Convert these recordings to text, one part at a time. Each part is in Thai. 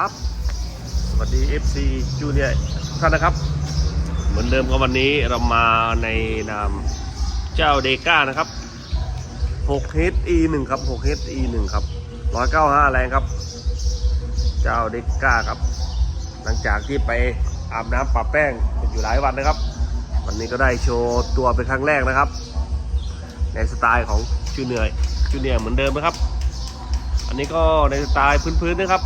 ครับสวัสดี FC จูเนียร์ทุกท่านนะครับ เหมือนเดิมก็วันนี้เรามาในนามเจ้าเดก้านะครับ6 HE 1ครับ6 HE 1ครับ195แรงครับ เจ้าเดก้าครับ หลังจากที่ไปอาบน้ำปะแป้งอยู่หลายวันนะครับ วันนี้ก็ได้โชว์ตัวเป็นครั้งแรกนะครับ ในสไตล์ของจูเนียร์จูเนียร์เหมือนเดิมนะครับ อันนี้ก็ในสไตล์พื้นๆนะครับ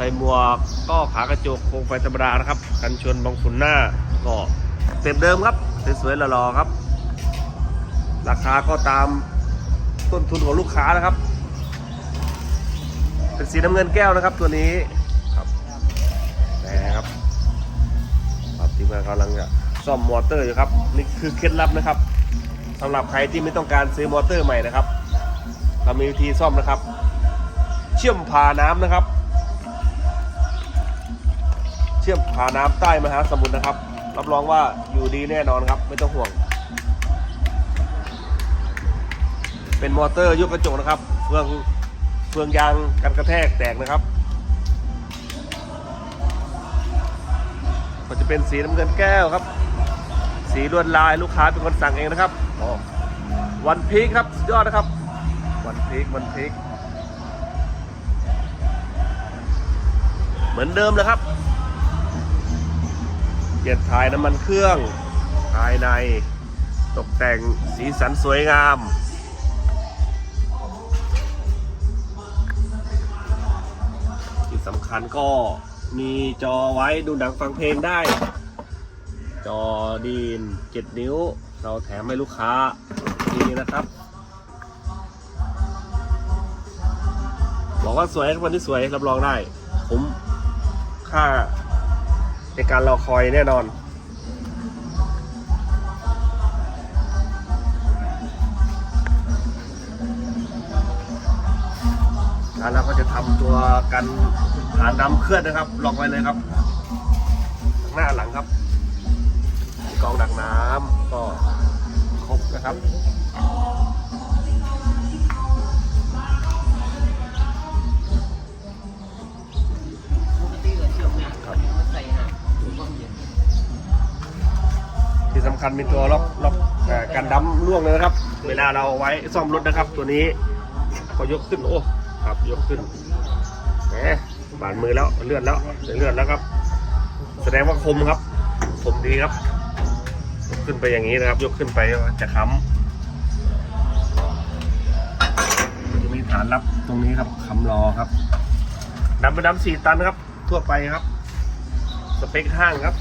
ใส่หมวกก็ขากระจกโคมไฟธรรมดานะครับ กันชนบังฝุ่นหน้าก็เต็มเดิมครับสวยๆหล่อๆครับ ราคาก็ตามต้นทุนของลูกค้านะครับ เป็นสีน้ำเงินแก้วนะครับ ตัวนี้ครับแหมครับครับทีมงานกำลังจะซ่อมมอเตอร์อยู่ครับนี่คือเคล็ดลับนะครับสำหรับใครที่ไม่ต้องการซื้อมอเตอร์ใหม่นะครับ เรามีวิธีซ่อมนะครับ เชื่อมผ่าน้ำนะครับ เชื่อมผ่าน้ำใต้มหาสมุทรนะครับ รับรองว่าอยู่ดีแน่นอนครับ ไม่ต้องห่วง เป็นมอเตอร์ยกกระจกนะครับเฟืองเฟืองยางกันกระแทกแตกนะครับก็จะเป็นสีน้ำเงินแก้วครับ สีลวดลายลูกค้าเป็นคนสั่งเองนะครับวันพีคครับสุดยอดนะครับ วันพีควันพีคเหมือนเดิมเลยครับ เปลี่ยนถ่ายน้ำมันเครื่องภายในตกแต่งสีสันสวยงามที่สำคัญก็มีจอไว้ดูหนังฟังเพลงได้ จอดีน7นิ้ว เราแถมให้ลูกค้านี่นะครับบอกว่าสวยวันที่สวยรับรองได้ ผมค่า ในการรอคอยแน่นอน แล้วเราก็จะทำตัวกันฐานดำเคลื่อนนะครับ ล็อกไว้เลยครับ หน้าหลังครับกองดักน้ำก็ครบนะครับ ที่สำคัญมีตัวล็อกล็อกกันดำล่วงเลยนะครับ เวลาเราเอาไว้ซ่อมรถนะครับ ตัวนี้พอยกขึ้นโอ้ครับยกขึ้นแหมบาดมือแล้วเลือดแล้วเลือดแล้วครับ แสดงว่าคมครับคมดีครับ ยกขึ้นไปอย่างนี้นะครับ ยกขึ้นไปจะค้ำจะมีฐานรับตรงนี้ครับค้ำรอครับดำเป็นดำสี่ตันครับ ทั่วไปครับ สเปคห้างครับ